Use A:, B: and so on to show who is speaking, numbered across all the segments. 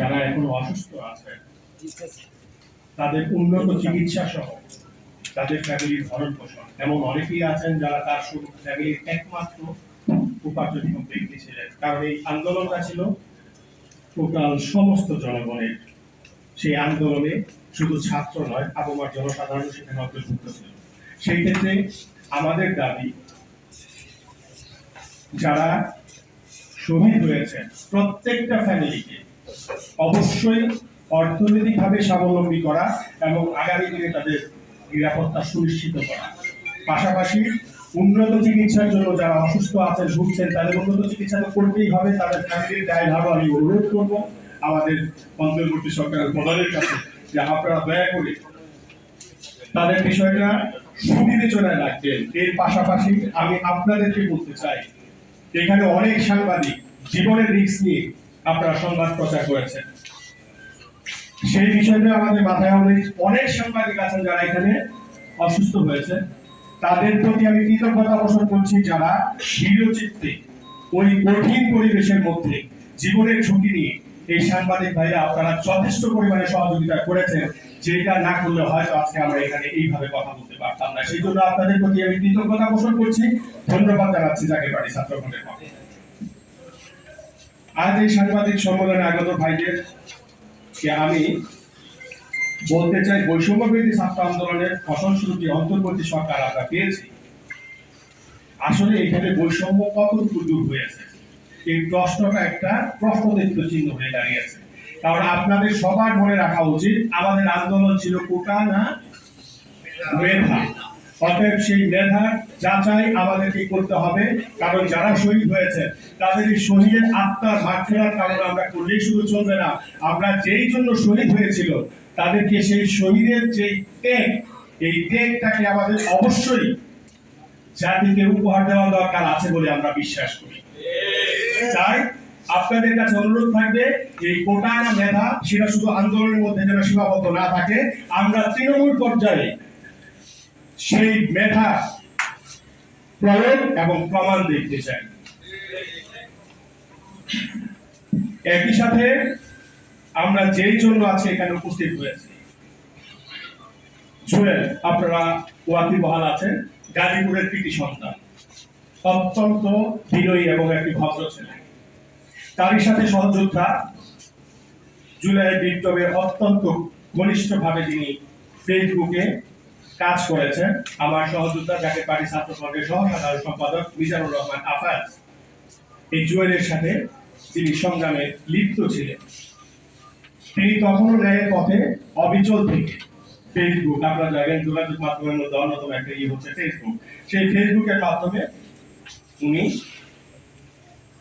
A: যারা এখনও অসুস্থ আছে। তাদের উন্নত চিকিৎসা সহ তাদের ফ্যামিলির ভরণ পোষণ। এমন অনেকেই আছেন যারা তার ফ্যামিলির একমাত্র উপার্জনীয় ব্যক্তি ছিলেন। কারণ এই আন্দোলনটা ছিল টোটাল সমস্ত জনগণের। সেই আন্দোলনে শুধু ছাত্র নয় আবহাওয়ার জনসাধারণ সেখানে অন্তর্ভুক্ত ছিল। সেই ক্ষেত্রে আমাদের দাবি যারা শহীদ হয়েছেন প্রত্যেকটা ফ্যামিলিকে অবশ্যই অর্থনৈতিকভাবে স্বাবলম্বী করা এবং আগামী দিনে তাদের নিরাপত্তা সুনিশ্চিত করা। পাশাপাশি উন্নত চিকিৎসার জন্য যারা অসুস্থ আছেন, ভুগছেন, তাদের উন্নত চিকিৎসা করতেই হবে, তাদের ফ্যামিলির দায়ভারও আমি অনুরোধ করব। আমাদের অন্তর্বর্তী সরকারের প্রধানের কাছে যে আপনারা দয়া করে তাদের বিষয়টা সুবিবেচনায় রাখবেন। এর পাশাপাশি আমি আপনাদেরকে বলতে চাই, এখানে অনেক সাংবাদিক জীবনের রিস্ক নিয়ে আপনারা সংবাদ প্রচার করেছেন। সেই বিষয়টা আমাদের মাথায় অনেক অনেক সাংবাদিক আছেন যারা এখানে অসুস্থ হয়েছে। তাদের প্রতি আমি কৃতজ্ঞতা পোষণ করছি যারা চিত্তে ওই কঠিন পরিবেশের মধ্যে জীবনের ঝুঁকি নিয়ে এই সাংবাদিক ভাইরা আপনারা যথেষ্ট পরিমাণে সহযোগিতা করেছেন, যেটা না করলে হয়তো আজকে আমরা এখানে এইভাবে কথা বলতে পারতাম না। সেই জন্য আপনাদের প্রতি আমি কৃতজ্ঞতা পোষণ করছি। ধন্যবাদ জানাচ্ছি যাকে পারি ছাত্রগণের পক্ষে আজ এই সাংবাদিক সম্মেলনে আগত ভাইদের আমি বলতে চাই বৈষম্য ছাত্র আন্দোলনের ফসলস্বরূপ যে অন্তর্বর্তী সরকার আমরা পেয়েছি। আসলে এখানে বৈষম্য কতটুকু দূর হয়েছে এই প্রশ্নটা একটা প্রশ্নচিহ্ন চিহ্ন হয়ে দাঁড়িয়েছে। কারণ আপনাদের সবার মনে রাখা উচিত, আমাদের আন্দোলন ছিল কোটা না মেধা। অতএব সেই মেধা যাচাই আমাদেরকে করতে হবে, কারণ যারা শহীদ হয়েছে তাদের এই শহীদের আত্মার মাঠ ফেরার কারণে আমরা করলেই শুধু চলবে না। আমরা যেই জন্য শহীদ হয়েছিল, তাদেরকে সেই শহীদের যে ত্যাগ, এই ত্যাগটাকে আমাদের অবশ্যই জাতিকে উপহার দেওয়া দরকার আছে বলে আমরা বিশ্বাস করি। তাই আপনাদের কাছে অনুরোধ থাকবে, এই কোটা মেধা সেটা শুধু আন্দোলনের মধ্যে যেন সীমাবদ্ধ না থাকে, আমরা তৃণমূল পর্যায়ে সেই মেধা প্রয়োগ এবং প্রমাণ দেখতে চাই। একই সাথে আমরা যেই জন্য আছি এখানে উপস্থিত হয়েছি, জুয়েল, আপনারা ওয়াকি বহাল আছেন, গাজীপুরের কৃতি সন্তান, অত্যন্ত বিনয়ী এবং একটি ভদ্র ছেলে। তারই সাথে সহযোদ্ধা জুলাই বিপ্লবের অত্যন্ত ঘনিষ্ঠভাবে তিনি ফেসবুকে কাজ করেছেন আমার সহযোদ্ধা যাকে পার্টি ছাত্র সংঘের সহ সম্পাদক মিজানুর রহমান আফাজ এই জুয়েলের সাথে তিনি সংগ্রামে লিপ্ত ছিলেন। তিনি তখনও ন্যায়ের পথে অবিচল থেকে ফেসবুক আপনারা জানেন যোগাযোগ মাধ্যমের মধ্যে অন্যতম একটা ইয়ে হচ্ছে ফেসবুক সেই ফেসবুকের মাধ্যমে উনি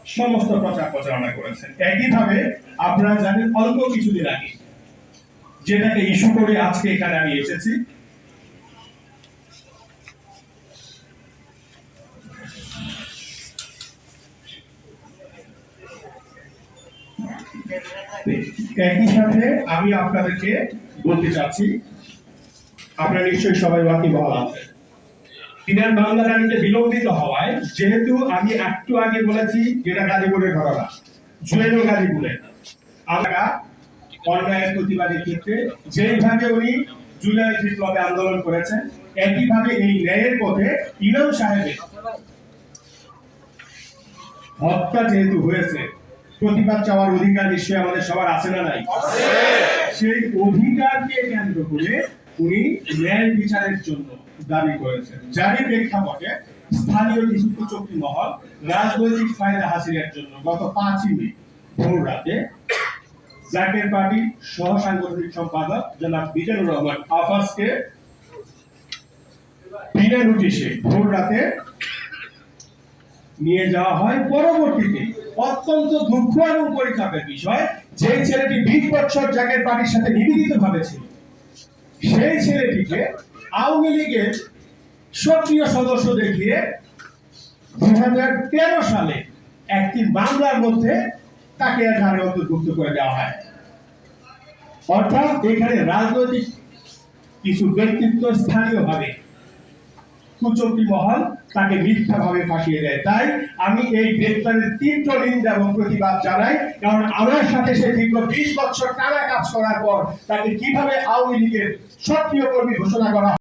A: সমস্ত প্রচার প্রচারণা করেছেন। একইভাবে আপনারা জানেন অল্প কিছুদিন আগে যেটাকে ইস্যু করে আজকে এখানে আমি এসেছি একই সাথে আমি আপনাদেরকে বলতে চাচ্ছি, আপনারা নিশ্চয়ই সবাই বাকি বলা আছে দিনের বাংলা রানীতে বিলম্বিত হওয়ায়, যেহেতু আমি একটু আগে বলেছি, যেটা গাজীপুরের ঘটনা, জুয়েল গাজীপুরে। আমরা অন্যায়ের প্রতিবাদের ক্ষেত্রে যেইভাবে উনি জুলাই বিপ্লবে আন্দোলন করেছেন একইভাবে এই ন্যায়ের পথে ইমাম সাহেবের হত্যা যেহেতু হয়েছে প্রতিবাদ চাওয়ার অধিকার নিশ্চয়ই আমাদের সবার আছে না নাই? সেই অধিকারকে কেন্দ্র করে উনি ন্যায় বিচারের জন্য দাবি করেছেন। যারই প্রেক্ষাপটে স্থানীয় কিছু কুচক্রী মহল রাজনৈতিক ফায়দা হাসিলের জন্য গত পাঁচই মে ভোর রাতে জাকের পার্টি সহ সাংগঠনিক সম্পাদক জনাব বিজানুর রহমান আফাজকে বিনা নোটিশে ভোর রাতে নিয়ে যাওয়া হয়। পরবর্তীতে অত্যন্ত দুঃখ এবং পরিতাপের বিষয়, যে ছেলেটি বিশ বছর জাকের পার্টির সাথে নিবেদিত ভাবে ছিল। সেই ছেলেটিকে আওয়ামী লীগের সক্রিয় সদস্য দেখিয়ে দুই হাজার তেরো সালে একটি মামলার মধ্যে তাকে এখানে অন্তর্ভুক্ত করে দেওয়া হয়। অর্থাৎ এখানে রাজনৈতিক কিছু ব্যক্তিত্ব স্থানীয়ভাবে কুচক্রী মহল তাকে মিথ্যাভাবে ফাঁসিয়ে দেয়। তাই আমি এই গ্রেপ্তারের তীব্র নিন্দা এবং প্রতিবাদ জানাই, কারণ আমার সাথে সে দীর্ঘ বিশ বছর টানা কাজ করার পর তাকে কীভাবে আওয়ামী লীগের সক্রিয় কর্মী ঘোষণা করা